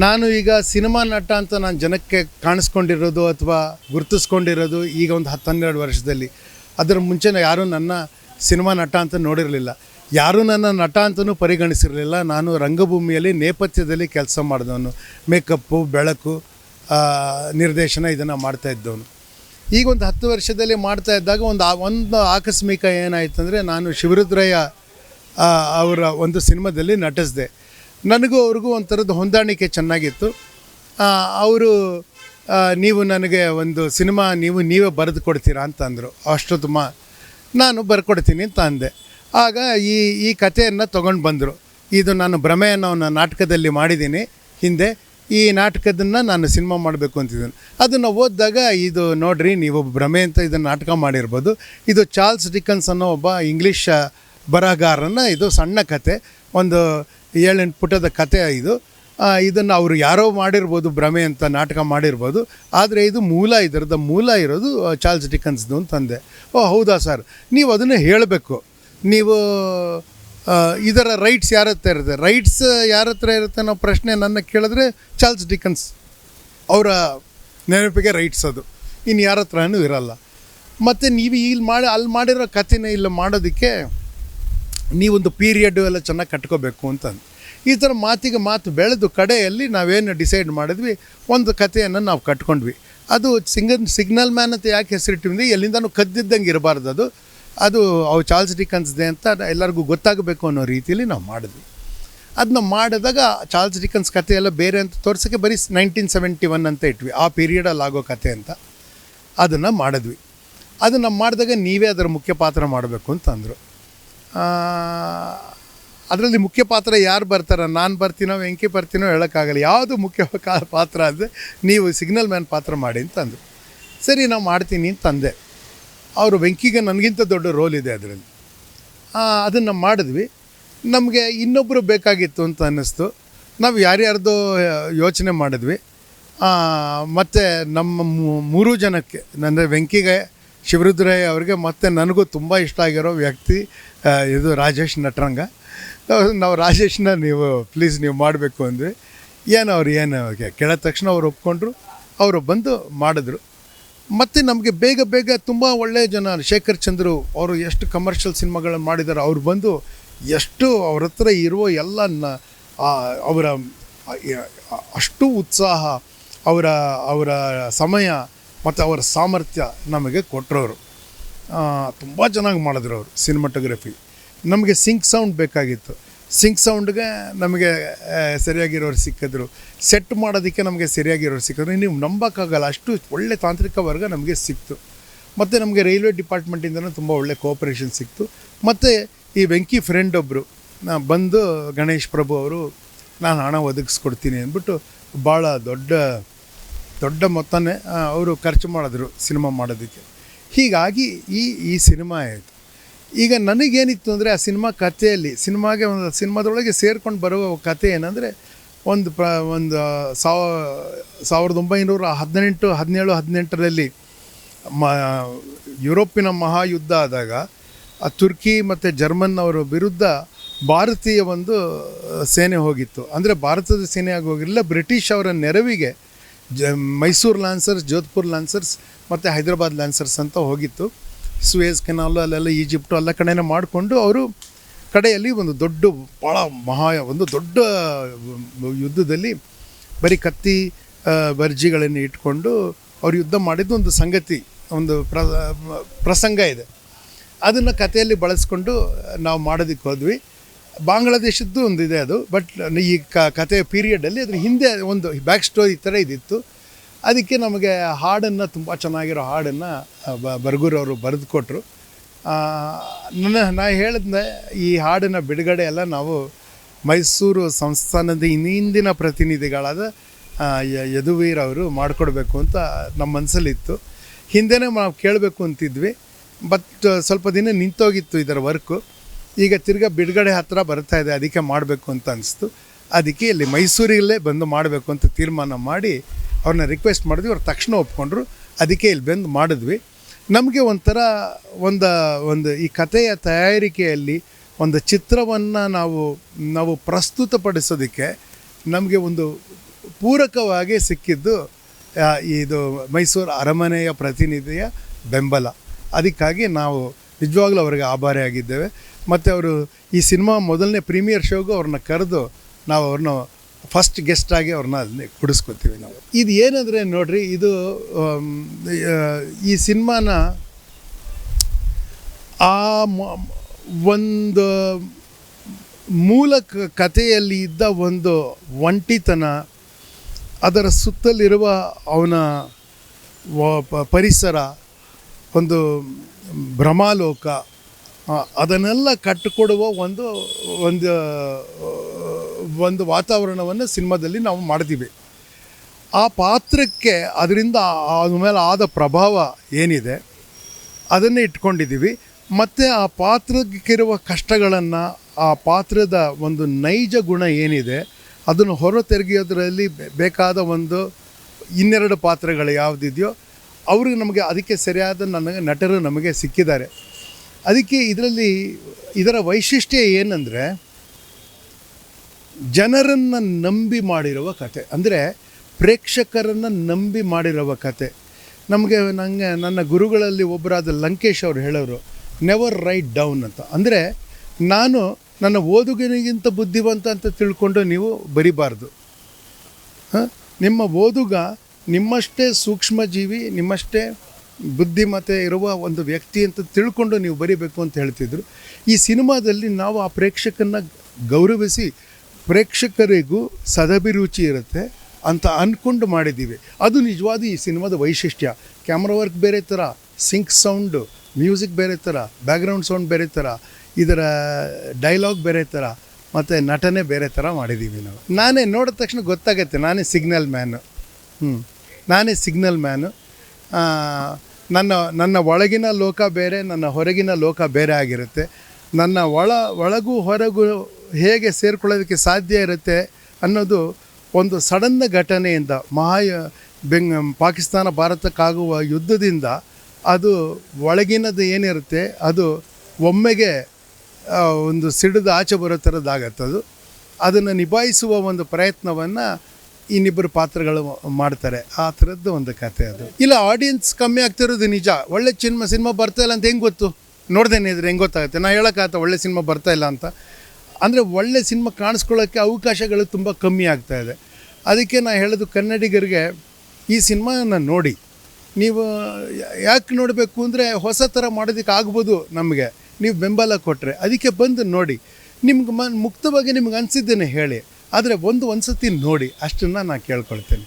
ನಾನು ಈಗ ಸಿನಿಮಾ ನಟ ಅಂತ ನಾನು ಜನಕ್ಕೆ ಕಾಣಿಸ್ಕೊಂಡಿರೋದು ಅಥವಾ ಗುರುತಿಸ್ಕೊಂಡಿರೋದು ಈಗ ಒಂದು ಹತ್ತು ಹನ್ನೆರಡು ವರ್ಷದಲ್ಲಿ. ಅದರ ಮುಂಚೆ ಯಾರೂ ನನ್ನ ಸಿನಿಮಾ ನಟ ಅಂತ ನೋಡಿರಲಿಲ್ಲ. ಯಾರೂ ನನ್ನ ನಟ ಅಂತಲೂ ಪರಿಗಣಿಸಿರಲಿಲ್ಲ. ನಾನು ರಂಗಭೂಮಿಯಲ್ಲಿ ನೇಪಥ್ಯದಲ್ಲಿ ಕೆಲಸ ಮಾಡಿದವನು. ಮೇಕಪ್ಪು, ಬೆಳಕು ನಿರ್ದೇಶನ ಇದನ್ನು ಮಾಡ್ತಾ ಇದ್ದವನು. ಈಗ ಒಂದು ಹತ್ತು ವರ್ಷದಲ್ಲಿ ಮಾಡ್ತಾ ಇದ್ದಾಗ ಒಂದು ಒಂದು ಆಕಸ್ಮಿಕ ಏನಾಯ್ತು ಅಂದರೆ ನಾನು ಶಿವರುದ್ರಯ್ಯ ಅವರ ಒಂದು ಸಿನಿಮಾದಲ್ಲಿ ನಟಿಸಿದೆ. ನನಗೂ ಅವ್ರಿಗೂ ಒಂಥರದ್ದು ಹೊಂದಾಣಿಕೆ ಚೆನ್ನಾಗಿತ್ತು. ಅವರು ನೀವು ನನಗೆ ಒಂದು ಸಿನಿಮಾ ನೀವು ನೀವೇ ಬರೆದು ಕೊಡ್ತೀರಾ ಅಂತಂದರು ಅಷ್ಟೊತ್ತು ಮಾ, ನಾನು ಬರ್ಕೊಡ್ತೀನಿ ಅಂತ ಅಂದೆ. ಆಗ ಈ ಈ ಕಥೆಯನ್ನು ತೊಗೊಂಡು ಬಂದರು. ಇದು ನಾನು ಭ್ರಮೆ ಅನ್ನೋ ನಾಟಕದಲ್ಲಿ ಮಾಡಿದ್ದೀನಿ. ಹಿಂದೆ ಈ ನಾಟಕದನ್ನು ನಾನು ಸಿನಿಮಾ ಮಾಡಬೇಕು ಅಂತಿದ್ದೀನಿ. ಅದನ್ನು ಓದಿದಾಗ ಇದು ನೋಡ್ರಿ, ನೀವು ಭ್ರಮೆ ಅಂತ ಇದನ್ನು ನಾಟಕ ಮಾಡಿರ್ಬೋದು. ಇದು ಚಾರ್ಲ್ಸ್ ಡಿಕನ್ಸ್ ಅನ್ನೋ ಒಬ್ಬ ಇಂಗ್ಲೀಷ್ ಬರಹಗಾರನ ಇದು ಸಣ್ಣ ಕತೆ. ಒಂದು ಏಳೆಂಟು ಪುಟದ ಕತೆ ಇದು. ಇದನ್ನು ಅವರು ಯಾರೋ ಮಾಡಿರ್ಬೋದು ಭ್ರಮೆ ಅಂತ ನಾಟಕ ಮಾಡಿರ್ಬೋದು. ಆದರೆ ಇದು ಮೂಲ ಇದರದ ಮೂಲ ಇರೋದು ಚಾರ್ಲ್ಸ್ ಡಿಕನ್ಸ್ದು ಅಂತಂದೆ ಓ, ಹೌದಾ ಸರ್? ನೀವು ಅದನ್ನು ಹೇಳಬೇಕು. ನೀವು ಇದರ ರೈಟ್ಸ್ ಯಾರ ಹತ್ರ ಇರುತ್ತೆ? ರೈಟ್ಸ್ ಯಾರ ಹತ್ರ ಇರುತ್ತೆ ಅನ್ನೋ ಪ್ರಶ್ನೆ ನನ್ನ ಕೇಳಿದ್ರೆ ಚಾರ್ಲ್ಸ್ ಡಿಕನ್ಸ್ ಅವರ ನೆನಪಿಗೆ ರೈಟ್ಸ್ ಅದು. ಇನ್ನು ಯಾರ ಹತ್ರನೂ ಇರಲ್ಲ. ಮತ್ತು ನೀವು ಇಲ್ಲಿ ಮಾಡಿ, ಅಲ್ಲಿ ಮಾಡಿರೋ ಕಥೆನೇ ಇಲ್ಲಿ ಮಾಡೋದಕ್ಕೆ ನೀವೊಂದು ಪೀರಿಯಡ್ಡು ಎಲ್ಲ ಚೆನ್ನಾಗಿ ಕಟ್ಕೋಬೇಕು ಅಂತ ಈ ಥರ ಮಾತಿಗೆ ಮಾತು ಬೆಳೆದು ಕಡೆಯಲ್ಲಿ ನಾವೇನು ಡಿಸೈಡ್ ಮಾಡಿದ್ವಿ, ಒಂದು ಕಥೆಯನ್ನು ನಾವು ಕಟ್ಕೊಂಡ್ವಿ. ಅದು ಸಿಂಗಲ್ ಸಿಗ್ನಲ್ ಮ್ಯಾನ್ ಅಂತ ಯಾಕೆ ಹೆಸರಿಟ್ಟಿದ್ವಿ ಎಲ್ಲಿಂದನೂ ಕದ್ದಿದ್ದಂಗೆ ಇರಬಾರ್ದು ಅದು. ಅದು ಅವು ಚಾರ್ಲ್ಸ್ ಡಿಕನ್ಸ್ದೆ ಅಂತ ಎಲ್ಲರಿಗೂ ಗೊತ್ತಾಗಬೇಕು ಅನ್ನೋ ರೀತಿಯಲ್ಲಿ ನಾವು ಮಾಡಿದ್ವಿ. ಅದನ್ನ ಮಾಡಿದಾಗ ಚಾರ್ಲ್ಸ್ ಡಿಕನ್ಸ್ ಕಥೆ ಎಲ್ಲ ಬೇರೆ ಅಂತ ತೋರ್ಸೋಕ್ಕೆ ಬರೀ ನೈನ್ಟೀನ್ ಸೆವೆಂಟಿ ಒನ್ ಅಂತ ಇಟ್ವಿ. ಆ ಪೀರಿಯಡಲ್ಲಿ ಆಗೋ ಕಥೆ ಅಂತ. ಅದನ್ನು ಮಾಡಿದ್ವಿ. ಅದನ್ನು ಮಾಡಿದಾಗ ನೀವೇ ಅದರ ಮುಖ್ಯ ಪಾತ್ರ ಮಾಡಬೇಕು ಅಂತ ಅಂದರು. ಅದರಲ್ಲಿ ಮುಖ್ಯ ಪಾತ್ರ ಯಾರು ಬರ್ತಾರೆ? ನಾನು ಬರ್ತೀನೋ, ವೆಂಕಿ ಬರ್ತೀನೋ ಹೇಳೋಕ್ಕಾಗಲ್ಲ. ಯಾವುದು ಮುಖ್ಯ ಪಾತ್ರ ಅಂದರೆ ನೀವು ಸಿಗ್ನಲ್ ಮ್ಯಾನ್ ಪಾತ್ರ ಮಾಡಿ ಅಂತ ಅಂದರು. ಸರಿ, ನಾವು ಮಾಡ್ತೀನಿ ಅಂತಂದೆ ಅವರು ವೆಂಕಿಗೆ ನನಗಿಂತ ದೊಡ್ಡ ರೋಲ್ ಇದೆ ಅದರಲ್ಲಿ. ಅದನ್ನು ಮಾಡಿದ್ವಿ. ನಮಗೆ ಇನ್ನೊಬ್ಬರು ಬೇಕಾಗಿತ್ತು ಅಂತ ಅನ್ನಿಸ್ತು. ನಾವು ಯಾರ್ಯಾರ್ದು ಯೋಚನೆ ಮಾಡಿದ್ವಿ. ಮತ್ತು ನಮ್ಮ ಮೂರು ಜನಕ್ಕೆ ಅಂದರೆ ವೆಂಕಿಗೆ ಶಿವರುದ್ರಯ್ಯ ಅವರಿಗೆ ಮತ್ತು ನನಗೂ ತುಂಬ ಇಷ್ಟ ಆಗಿರೋ ವ್ಯಕ್ತಿ ಇದು ರಾಜೇಶ್ ನಟರಂಗ. ನಾವು- ರಾಜೇಶ್ನ ನೀವು ಪ್ಲೀಸ್ ನೀವು ಮಾಡಬೇಕು ಅಂದ್ವಿ. ಏನು ಅವ್ರು, ಏನು ಕೇಳಿದ ತಕ್ಷಣ ಅವ್ರು ಒಪ್ಕೊಂಡ್ರು. ಅವರು ಬಂದು ಮಾಡಿದ್ರು. ಮತ್ತು ನಮಗೆ ಬೇಗ ಬೇಗ ತುಂಬ ಒಳ್ಳೆಯ ಜನ, ಶೇಖರ್ ಚಂದ್ರು ಅವರು ಎಷ್ಟು ಕಮರ್ಷಿಯಲ್ ಸಿನಿಮಾಗಳನ್ನು ಮಾಡಿದ್ದಾರೆ ಅವ್ರು ಬಂದು ಎಷ್ಟು ಅವ್ರ ಹತ್ರ ಇರುವ ಎಲ್ಲ ಅವರ ಅಷ್ಟು ಉತ್ಸಾಹ, ಅವರ ಅವರ ಸಮಯ ಮತ್ತು ಅವರ ಸಾಮರ್ಥ್ಯ ನಮಗೆ ಕೊಟ್ಟರವರು ತುಂಬ ಚೆನ್ನಾಗಿ ಮಾಡಿದ್ರು ಅವರು ಸಿನಿಮಾಟೋಗ್ರಫಿ. ನಮಗೆ ಸಿಂಕ್ ಸೌಂಡ್ ಬೇಕಾಗಿತ್ತು. ಸಿಂಕ್ ಸೌಂಡ್ಗೆ ನಮಗೆ ಸರಿಯಾಗಿರೋರು ಸಿಕ್ಕಿದ್ರು. ಸೆಟ್ ಮಾಡೋದಕ್ಕೆ ನಮಗೆ ಸರಿಯಾಗಿರೋರು ಸಿಕ್ಕಿದ್ರು. ನೀವು ನಂಬೋಕ್ಕಾಗಲ್ಲ. ಅಷ್ಟು ಒಳ್ಳೆ ತಾಂತ್ರಿಕ ವರ್ಗ ನಮಗೆ ಸಿಕ್ತು. ಮತ್ತು ನಮಗೆ ರೈಲ್ವೆ ಡಿಪಾರ್ಟ್ಮೆಂಟಿಂದನೂ ತುಂಬ ಒಳ್ಳೆ ಕೋಆಪ್ರೇಷನ್ ಸಿಕ್ತು. ಮತ್ತು ಈ ವೆಂಕಿ ಫ್ರೆಂಡ್ ಒಬ್ಬರು ಬಂದು ಗಣೇಶ್ ಪ್ರಭು ಅವರು, ನಾನು ಹಣ ಒದಗಿಸ್ಕೊಡ್ತೀನಿ ಅಂದ್ಬಿಟ್ಟು ಭಾಳ ದೊಡ್ಡ ದೊಡ್ಡ ಮೊತ್ತನೇ ಅವರು ಖರ್ಚು ಮಾಡಿದ್ರು ಸಿನಿಮಾ ಮಾಡೋದಕ್ಕೆ. ಹೀಗಾಗಿ ಈ ಈ ಸಿನಿಮಾ ಆಯಿತು. ಈಗ ನನಗೇನಿತ್ತು ಅಂದರೆ ಆ ಸಿನಿಮಾ ಕಥೆಯಲ್ಲಿ, ಸಿನಿಮಾಗೆ ಒಂದು, ಸಿನಿಮಾದೊಳಗೆ ಸೇರ್ಕೊಂಡು ಬರುವ ಕಥೆ ಏನಂದರೆ, ಒಂದು ಪ್ರ, ಒಂದು ಸಾವ, ಸಾವಿರದ ಒಂಬೈನೂರ ಹದಿನೆಂಟು, ಹದಿನೇಳು, ಹದಿನೆಂಟರಲ್ಲಿ ಮ, ಯುರೋಪಿನ ಮಹಾಯುದ್ಧ ಆದಾಗ, ಆ ತುರ್ಕಿ ಮತ್ತು ಜರ್ಮನ್ ಅವರ ವಿರುದ್ಧ ಭಾರತೀಯ ಒಂದು ಸೇನೆ ಹೋಗಿತ್ತು. ಅಂದರೆ ಭಾರತದ ಸೇನೆ ಆಗಿ ಹೋಗಿರಲಿಲ್ಲ ಬ್ರಿಟಿಷ್ ಅವರ ನೆರವಿಗೆ ಜ, ಮೈಸೂರು ಲ್ಯಾನ್ಸರ್ಸ್ ಜೋಧ್ಪುರ್ ಲ್ಯಾನ್ಸರ್ಸ್ ಮತ್ತು ಹೈದರಾಬಾದ್ ಲ್ಯಾನ್ಸರ್ಸ್ ಅಂತ ಹೋಗಿತ್ತು. ಸುಯೇಜ್ ಕೆನಾಲು ಅಲ್ಲೆಲ್ಲ ಈಜಿಪ್ಟು ಎಲ್ಲ ಕಡೆನೇ ಮಾಡಿಕೊಂಡು ಅವರು ಕಡೆಯಲ್ಲಿ ಒಂದು ದೊಡ್ಡ ಭಾಳ ಮಹಾ, ಒಂದು ದೊಡ್ಡ ಯುದ್ಧದಲ್ಲಿ ಬರೀ ಕತ್ತಿ ಬರ್ಜಿಗಳನ್ನು ಇಟ್ಕೊಂಡು ಅವ್ರು ಯುದ್ಧ ಮಾಡಿದ್ದು ಒಂದು ಸಂಗತಿ, ಒಂದು ಪ್ರ, ಪ್ರಸಂಗ ಇದೆ. ಅದನ್ನು ಕಥೆಯಲ್ಲಿ ಬಳಸ್ಕೊಂಡು ನಾವು ಮಾಡೋದಕ್ಕೆ ಹೋದ್ವಿ. ಬಾಂಗ್ಲಾದೇಶದ್ದು ಒಂದು ಇದೆ ಅದು. ಬಟ್ ಈ ಕ, ಕಥೆಯ ಪೀರಿಯಡಲ್ಲಿ ಅದ್ರ ಹಿಂದೆ ಒಂದು ಬ್ಯಾಕ್ ಸ್ಟೋರಿ ಥರ ಇದಿತ್ತು. ಅದಕ್ಕೆ ನಮಗೆ ಹಾಡನ್ನು ತುಂಬ ಚೆನ್ನಾಗಿರೋ ಹಾಡನ್ನು ಬ, ಬರ್ಗೂರು ಅವರು ಬರೆದು ಕೊಟ್ಟರು ನನ್ನ, ನಾ ಹೇಳಿದ್ನೆ ಈ ಹಾಡನ್ನು ಬಿಡುಗಡೆ ಎಲ್ಲ ನಾವು ಮೈಸೂರು ಸಂಸ್ಥಾನದ ಹಿಂದಿನ ಪ್ರತಿನಿಧಿಗಳಾದ ಯದುವೀರ್ ಅವರು ಮಾಡಿಕೊಡ್ಬೇಕು ಅಂತ ನಮ್ಮ ಮನಸ್ಸಲ್ಲಿತ್ತು ಹಿಂದೆನೇ ನಾವು ಕೇಳಬೇಕು ಅಂತಿದ್ವಿ. ಬಟ್ ಸ್ವಲ್ಪ ದಿನ ನಿಂತೋಗಿತ್ತು ಇದರ ವರ್ಕು ಈಗ ತಿರ್ಗಾ ಬಿಡುಗಡೆ ಹತ್ತಿರ ಬರ್ತಾ ಇದೆ, ಅದಕ್ಕೆ ಮಾಡಬೇಕು ಅಂತ ಅನಿಸ್ತು. ಅದಕ್ಕೆ ಇಲ್ಲಿ ಮೈಸೂರಿಗಲ್ಲೇ ಬಂದು ಮಾಡಬೇಕು ಅಂತ ತೀರ್ಮಾನ ಮಾಡಿ ಅವ್ರನ್ನ ರಿಕ್ವೆಸ್ಟ್ ಮಾಡಿದ್ವಿ, ಅವ್ರು ತಕ್ಷಣ ಒಪ್ಕೊಂಡ್ರು, ಅದಕ್ಕೆ ಇಲ್ಲಿ ಬಂದು ಮಾಡಿದ್ವಿ. ನಮಗೆ ಒಂಥರ ಒಂದು ಒಂದು ಈ ಕಥೆಯ ತಯಾರಿಕೆಯಲ್ಲಿ ಒಂದು ಚಿತ್ರವನ್ನು ನಾವು ನಾವು ಪ್ರಸ್ತುತಪಡಿಸೋದಕ್ಕೆ ನಮಗೆ ಒಂದು ಪೂರಕವಾಗಿ ಸಿಕ್ಕಿದ್ದು ಇದು ಮೈಸೂರು ಅರಮನೆಯ ಪ್ರತಿನಿಧಿಯ ಬೆಂಬಲ. ಅದಕ್ಕಾಗಿ ನಾವು ನಿಜವಾಗ್ಲೂ ಅವರಿಗೆ ಆಭಾರಿಯಾಗಿದ್ದೇವೆ. ಮತ್ತು ಅವರು ಈ ಸಿನಿಮಾ ಮೊದಲನೇ ಪ್ರೀಮಿಯರ್ ಶೋಗೂ ಅವ್ರನ್ನ ಕರೆದು ನಾವು ಅವ್ರನ್ನ ಫಸ್ಟ್ ಗೆಸ್ಟಾಗಿ ಅವ್ರನ್ನ ಅಲ್ಲಿ ಕುಡಿಸ್ಕೊತೀವಿ ನಾವು. ಇದು ಏನಂದರೆ ನೋಡಿರಿ, ಇದು ಈ ಸಿನಿಮಾನ ಆ ಒಂದು ಮೂಲ ಕಥೆಯಲ್ಲಿ ಇದ್ದ ಒಂದು ಒಂಟಿತನ, ಅದರ ಸುತ್ತಲಿರುವ ಅವನ ಪರಿಸರ, ಒಂದು ಭ್ರಮಾಲೋಕ ಅದನ್ನೆಲ್ಲ ಕಟ್ಟಿಕೊಡುವ ಒಂದು ಒಂದು ಒಂದು ವಾತಾವರಣವನ್ನು ಸಿನಿಮಾದಲ್ಲಿ ನಾವು ಮಾಡ್ತೀವಿ. ಆ ಪಾತ್ರಕ್ಕೆ ಅದರಿಂದ ಅದ್ರ ಮೇಲೆ ಆದ ಪ್ರಭಾವ ಏನಿದೆ, ಅದನ್ನೇ ಇಟ್ಕೊಂಡಿದ್ದೀವಿ. ಮತ್ತು ಆ ಪಾತ್ರಕ್ಕಿರುವ ಕಷ್ಟಗಳನ್ನು, ಆ ಪಾತ್ರದ ಒಂದು ನೈಜ ಗುಣ ಏನಿದೆ, ಅದನ್ನು ಹೊರ ತೆಗೆಯೋದ್ರಲ್ಲಿ ಬೆ- ಬೇಕಾದ ಒಂದು ಇನ್ನೆರಡು ಪಾತ್ರಗಳು ಯಾವುದಿದೆಯೋ, ಅವ್ರಿಗೆ ನಮಗೆ ಅದಕ್ಕೆ ಸರಿಯಾದ ನನಗೆ ನಟರು ನಮಗೆ ಸಿಕ್ಕಿದ್ದಾರೆ. ಅದಕ್ಕೆ ಇದರಲ್ಲಿ ಇದರ ವೈಶಿಷ್ಟ್ಯ ಏನಂದರೆ ಜನರನ್ನು ನಂಬಿ ಮಾಡಿರುವ ಕತೆ. ಅಂದರೆ ಪ್ರೇಕ್ಷಕರನ್ನು ನಂಬಿ ಮಾಡಿರುವ ಕತೆ. ನಮಗೆ ನನಗೆ ನನ್ನ ಗುರುಗಳಲ್ಲಿ ಒಬ್ಬರಾದ ಲಂಕೇಶ್ ಅವರು ಹೇಳೋರು ನೆವರ್ ರೈಟ್ ಡೌನ್ ಅಂತ. ಅಂದರೆ ನಾನು ನನ್ನ ಓದುಗನಿಗಿಂತ ಬುದ್ಧಿವಂತ ಅಂತ ತಿಳ್ಕೊಂಡು ನೀವು ಬರಿಬಾರ್ದು? ನಿಮ್ಮ ಓದುಗ ನಿಮ್ಮಷ್ಟೇ ಸೂಕ್ಷ್ಮ ಜೀವಿ ನಿಮ್ಮಷ್ಟೇ ಬುದ್ಧಿಮತ್ತೆ ಇರುವ ಒಂದು ವ್ಯಕ್ತಿ ಅಂತ ತಿಳ್ಕೊಂಡು ನೀವು ಬರಿಬೇಕು ಅಂತ ಹೇಳ್ತಿದ್ರು. ಈ ಸಿನಿಮಾದಲ್ಲಿ ನಾವು ಆ ಪ್ರೇಕ್ಷಕನ ಗೌರವಿಸಿ ಪ್ರೇಕ್ಷಕರಿಗೂ ಸದಭಿರುಚಿ ಇರುತ್ತೆ ಅಂತ ಅಂದ್ಕೊಂಡು ಮಾಡಿದ್ದೀವಿ. ಅದು ನಿಜವಾದ ಈ ಸಿನಿಮಾದ ವೈಶಿಷ್ಟ್ಯ. ಕ್ಯಾಮ್ರಾ ವರ್ಕ್ ಬೇರೆ ಥರ ಸಿಂಕ್ ಸೌಂಡು ಮ್ಯೂಸಿಕ್ ಬೇರೆ ಥರ ಬ್ಯಾಕ್ಗ್ರೌಂಡ್ ಸೌಂಡ್ ಬೇರೆ ಥರ, ಇದರ ಡೈಲಾಗ್ ಬೇರೆ ಥರ, ಮತ್ತು ನಟನೆ ಬೇರೆ ಥರ ಮಾಡಿದ್ದೀವಿ ನಾವು. ನಾನೇ ನೋಡಿದ ತಕ್ಷಣ ಗೊತ್ತಾಗತ್ತೆ, ನಾನೇ ಸಿಗ್ನಲ್ ಮ್ಯಾನು ಹ್ಞೂ ನಾನೇ ಸಿಗ್ನಲ್ ಮ್ಯಾನು ನನ್ನ ನನ್ನ ಒಳಗಿನ ಲೋಕ ಬೇರೆ, ನನ್ನ ಹೊರಗಿನ ಲೋಕ ಬೇರೆ ಆಗಿರುತ್ತೆ. ನನ್ನ ಒಳ, ಒಳಗೂ ಹೊರಗೂ ಹೇಗೆ ಸೇರ್ಕೊಳ್ಳೋದಕ್ಕೆ ಸಾಧ್ಯ ಇರುತ್ತೆ ಅನ್ನೋದು ಒಂದು ಸಡನ್ನ ಘಟನೆಯಿಂದ ಮಹಾಯ, ಬೆಂಗ್, ಪಾಕಿಸ್ತಾನ ಭಾರತಕ್ಕಾಗುವ ಯುದ್ಧದಿಂದ ಅದು ಒಳಗಿನದು ಏನಿರುತ್ತೆ, ಅದು ಒಮ್ಮೆಗೆ ಒಂದು ಸಿಡಿದು ಆಚೆ ಬರೋ ಥರದ್ದಾಗತ್ತದು ಅದನ್ನು ನಿಭಾಯಿಸುವ ಒಂದು ಪ್ರಯತ್ನವನ್ನು ಇನ್ನಿಬ್ಬರು ಪಾತ್ರಗಳು ಮಾಡ್ತಾರೆ. ಆ ಥರದ್ದು ಒಂದು ಕತೆ ಅದು. ಇಲ್ಲ ಆಡಿಯನ್ಸ್ ಕಮ್ಮಿ ಆಗ್ತಿರೋದು ನಿಜ. ಒಳ್ಳೆ ಸಿನಿಮಾ ಸಿನಿಮಾ ಬರ್ತಾ ಇಲ್ಲ ಅಂತ ಹೆಂಗೆ ಗೊತ್ತು? ನೋಡ್ದೇನೆ ಇದ್ರೆ ಹೆಂಗೆ ಗೊತ್ತಾಗುತ್ತೆ? ನಾ ಹೇಳೋಕ್ಕಾಗತ್ತೆ ಒಳ್ಳೆ ಸಿನಿಮಾ ಬರ್ತಾ ಇಲ್ಲ ಅಂತ. ಅಂದರೆ ಒಳ್ಳೆ ಸಿನಿಮಾ ಕಾಣಿಸ್ಕೊಳ್ಳೋಕ್ಕೆ ಅವಕಾಶಗಳು ತುಂಬ ಕಮ್ಮಿ ಆಗ್ತಾ ಇದೆ. ಅದಕ್ಕೆ ನಾ ಹೇಳೋದು ಕನ್ನಡಿಗರಿಗೆ, ಈ ಸಿನಿಮಾನ ನೋಡಿ. ನೀವು ಯಾಕೆ ನೋಡಬೇಕು ಅಂದರೆ ಹೊಸ ಥರ ಮಾಡೋದಕ್ಕೆ ಆಗ್ಬೋದು ನಮಗೆ. ನೀವು ಬೆಂಬಲ ಕೊಟ್ಟರೆ ಅದಕ್ಕೆ ಬಂದು ನೋಡಿ. ನಿಮ್ಗೆ ಮ, ಮುಕ್ತವಾಗಿ ನಿಮ್ಗೆ ಅನಿಸಿದ್ದೇನೆ ಹೇಳಿ. ಆದರೆ ಒಂದು ಒಂದು ನೋಡಿ ಅಷ್ಟನ್ನು ನಾನು ಕೇಳ್ಕೊಳ್ತೇನೆ.